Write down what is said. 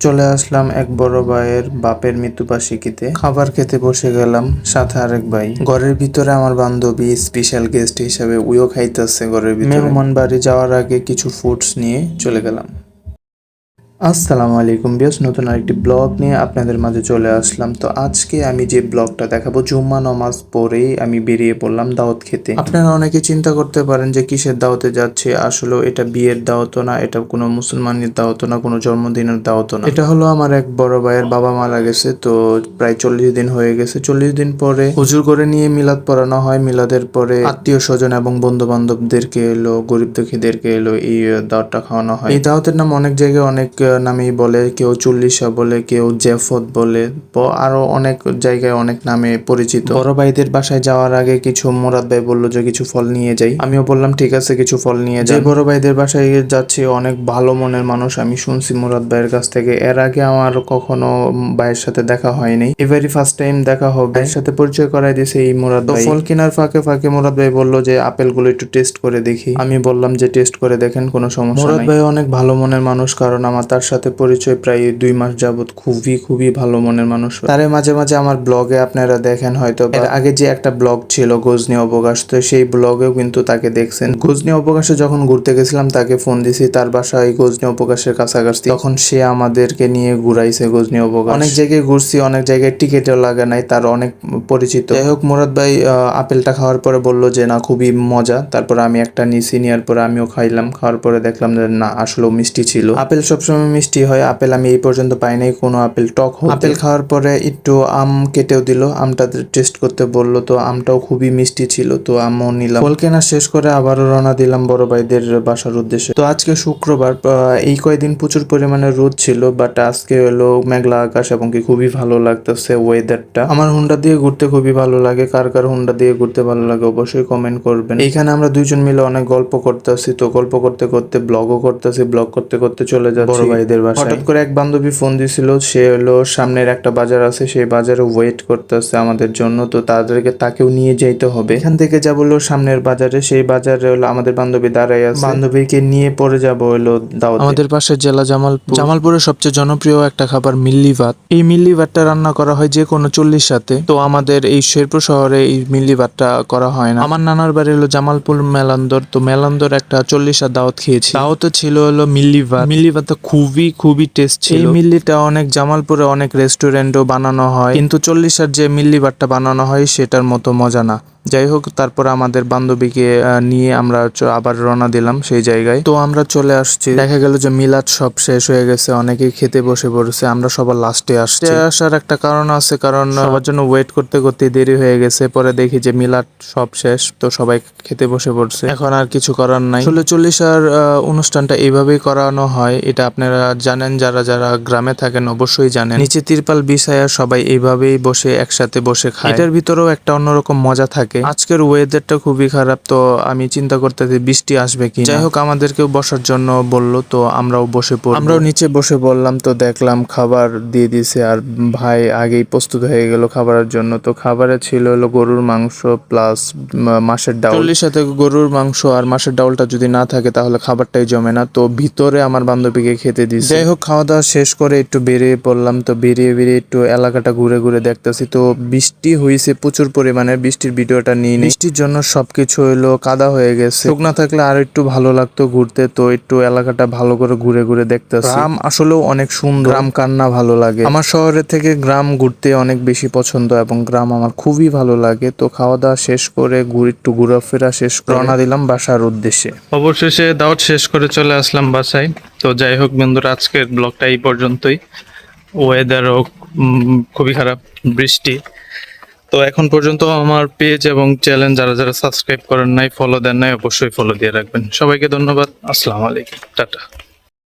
চলে আসলাম এক বড় ভাইয়ের বাপের মৃত্যুবার্ষিকীতে খাবার খেতে বসে গেলাম, সাথে আরেক ভাই। ঘরের ভিতরে আমার বান্ধবী স্পেশাল গেস্ট হিসাবে উইও খাইতেছে ঘরের ভিতরে। মেহমান বাড়ি যাওয়ার আগে কিছু ফুডস নিয়ে চলে গেলাম। আসসালামু আলাইকুম বিয়াস নতুন আরেকটি ব্লগ নিয়ে আপনাদের মাঝে চলে আসলাম। তো আজকে আমি যে ব্লগটা দেখাবো, জুম্মা নামাজ পরেই আমি বেরিয়ে পড়লাম দাওয়াত খেতে। আপনারা অনেকে চিন্তা করতে পারেন যে কিসের দাওয়াতে যাচ্ছে। আসলে এটা বিয়ের দাওয়াতও না, এটা কোনো মুসলমানের দাওয়াতও না, কোনো জন্মদিনের দাওয়াতও না। এটা হলো আমার এক বড় ভাইয়ের বাবা মারা গেছে, তো প্রায় চল্লিশ দিন হয়ে গেছে। চল্লিশ দিন পরে হুজুর করে নিয়ে মিলাদ পড়ানো হয়। মিলাদের পরে আত্মীয় স্বজন এবং বন্ধু বান্ধবদেরকে এলো, গরিব দুঃখীদেরকে এলো, এই দাওয়াতটা খাওয়ানো হয়। এই দাওয়াতের নাম অনেক জায়গায় অনেক নামেই বলে কেউ চল্লিশা বলে কেউ জেফত বলে ব- আরও অনেক জায়গায় অনেক নামে পরিচিত। বড় ভাইদের বাসায় যাওয়ার আগে কিছু মোরাদ ভাই বলল যে কিছু ফল নিয়ে যাই। আমিও বললাম ঠিক আছে কিছু ফল নিয়ে যাই বড় ভাইদের বাসায় যাচ্ছি অনেক ভালো মনের মানুষ আমি শুনছি মুরাদ ভাইয়ের কাছ থেকে। এর আগে আমার কখনো ভাইয়ের সাথে দেখা হয়নি। এবারই ফার্স্ট টাইম দেখা হবে। ভাইয়ের সাথে পরিচয় করাই দিয়েছে এই মুরাদ ভাই। ফল কেনার ফাঁকে ফাঁকে মুরাদ ভাই বলল যে আপেলগুলো একটু টেস্ট করে দেখি। আমি বললাম যে টেস্ট করে দেখেন কোনো সমস্যা মুরাদ ভাই অনেক ভালো মনের মানুষ কারণ আমার তার সাথে পরিচয় প্রায় দুই মাস যাবত খুবই খুবই ভালো মনের মানুষ তারে মাঝে মাঝে আমার ব্লগে আপনারা দেখেন হয়তো আগে যে একটা ব্লগ ছিল গজনি অবকাশ, তো সেই ব্লগেও কিন্তু তাকে দেখছেন। গজনি অবকাশে যখন ঘুরতে গেছিলাম, তাকে ফোন দিছি, তার বাসায় গজনি অবকাশের কাছাকাছি। তখন সে আমাদেরকে নিয়ে ঘুরাইছে গজনি অবকাশ। অনেক জায়গায় ঘুরছি, অনেক জায়গায় টিকিটও লাগে নাই, তার অনেক পরিচিত। যাই হোক, মুরাদ ভাই আপেলটা খাওয়ার পরে বলল যে, না, খুবই মজা। তারপর আমি একটা নিছি, নেওয়ার পরে আমিও খাইলাম। খাওয়ার পরে দেখলাম যে, না, আসলেও মিষ্টি ছিল। আপেল সবসময় মিষ্টি হয় আপেল আমি এই পর্যন্ত পাই নাই কোনো আপেল টক আপেল? খাওয়ার পরে একটু আম কেটেও দিল আমটা টেস্ট করতে বলল তো আমটাও খুবই মিষ্টি ছিল তো আমও নিলাম। ফল কেনা শেষ করে আবারও রওনা দিলাম বড় ভাইদের বাসার উদ্দেশ্যে। তো আজকে শুক্রবার এই কয়দিন প্রচুর পরিমাণে রোদ ছিল বাট আজকে হলো মেঘলা আকাশ এবং কি খুবই ভালো লাগতেছে ওয়েদারটা আমার হুন্ডা দিয়ে ঘুরতে খুবই ভালো লাগে। কার কার হুন্ডা দিয়ে ঘুরতে ভালো লাগে অবশ্যই কমেন্ট করবেন। এইখানে আমরা দুইজন মিলে অনেক গল্প করতেছি তো গল্প করতে করতে ব্লগও করতেছি ব্লগ করতে করতে চলে যাচ্ছি। বড় ভাইদের বাসায়। হঠাৎ করে এক বান্ধবী ফোন দিছিল সে হলো সামনের একটা বাজার আছে সেই বাজারে ওয়েট করতেছে আমাদের জন্য তো তাদেরকে তাকেও নিয়ে যাইতে হবে। এখান থেকে যাব হলো সামনের বাজারে সেই বাজারে হলো আমাদের বান্ধবী দাঁড়াই আছে। বান্ধবীকে নিয়ে পরে যাব হলো দাওয়াত। আমাদের পাশে জেলা জামালপুর। জামালপুরের সবচেয়ে জনপ্রিয় একটা খাবার মিল্লি ভাত। এই মিল্লি ভাতটা রান্না করা হয় যে কোনো চল্লিশ সাথে। তো আমাদের এই শেরপুর শহরে এই মিল্লি ভাতটা করা হয় না। আমার নানার বাড়ি হলো জামালপুর মেলান্দর তো মেলান্দর একটা চল্লিশ দাওয়াত খেয়েছি। দাওয়াতে ছিল হলো মিল্লি ভাত। মিল্লি ভাতটা খুবই খুবই টেস্ট ছিল। এই মিল্লিটা অনেক জামালপুরে অনেক রেস্টুরেন্টও বানানো হয়। কিন্তু চল্লিশার যে মিল্লি বাটটা বানানো হয় সেটার মতো মজা না। যাই হোক তারপর আমাদের বান্ধবীকে নিয়ে আমরা আবার রওনা দিলাম সেই জায়গায়। তো আমরা চলে আসছি। দেখা গেল যে মিলাদ সব শেষ হয়ে গেছে অনেকেই খেতে বসে পড়েছে আমরা সবার লাস্টে আসছি। আসার একটা কারণ আছে কারণ সবার জন্য ওয়েট করতে করতে দেরি হয়ে গেছে পরে দেখি যে মিলাদ সব শেষ তো সবাই খেতে বসে পড়ছে। এখন আর কিছু করার নাই। ষোলো চল্লিশার অনুষ্ঠানটা এইভাবেই করানো হয় এটা আপনারা জানেন যারা যারা গ্রামে থাকেন অবশ্যই জানেন। নিচে তিরপাল বিছায়া সবাই এইভাবেই বসে একসাথে বসে খায়। এটার ভিতরেও একটা অন্যরকম মজা থাকে। আজকের ওয়েদারটা খুবই খারাপ তো আমি চিন্তা করতেছি বৃষ্টি আসবে কি যাই হোক আমাদেরকেও বসার জন্য বলল তো আমরাও বসে পড়ব। আমরাও নিচে বসে বললাম তো দেখলাম খাবার দিয়ে দিছে আর ভাই আগেই প্রস্তুত হয়ে গেল খাবারের জন্য। তো খাবারে ছিল হলো গরুর মাংস প্লাস মাছের ডাউল চল্লিশ সাথে গরুর মাংস আর মাছের ডাউলটা যদি না থাকে তাহলে খাবারটাই জমে না। তো ভিতরে আমার বান্ধবীকে খেতে দিছে। যাই হোক খাওয়া দাওয়া শেষ করে একটু বেরিয়ে পড়লাম তো বেরিয়ে বেরিয়ে একটু এলাকাটা ঘুরে ঘুরে দেখতেছি। তো বৃষ্টি হয়েছে প্রচুর পরিমাণে বৃষ্টির ভিডিওটা নিয়ে নিই। বৃষ্টির জন্য সবকিছু হইল কাদা হয়ে গেছে। শুকনা থাকলে আর একটু ভালো লাগতো ঘুরতে তো একটু এলাকাটা ভালো করে ঘুরে ঘুরে দেখতেছি। গ্রাম আসলেও অনেক সুন্দর। গ্রাম কান্না ভালো লাগে। আমার শহরের থেকে গ্রাম ঘুরতে অনেক বেশি পছন্দ এবং গ্রাম আমার খুবই ভালো লাগে। তো খাওয়া দাওয়া শেষ করে ঘুরে একটু ঘোরাফেরা শেষ করে রওনা দিলাম বাসার উদ্দেশ্যে। অবশেষে দাওয়াত শেষ করে চলে আসলাম বাসায়। তো যাই হোক বন্ধুরা আজকের ব্লগটা এই পর্যন্তই। ওয়েদার ওয়েদারও খুবই খারাপ বৃষ্টি। তো এখন পর্যন্ত আমার পেজ এবং চ্যানেল যারা যারা সাবস্ক্রাইব করেন নাই ফলো দেন নাই, অবশ্যই ফলো দিয়ে রাখবেন। সবাইকে ধন্যবাদ। আসসালামু আলাইকুম। টাটা।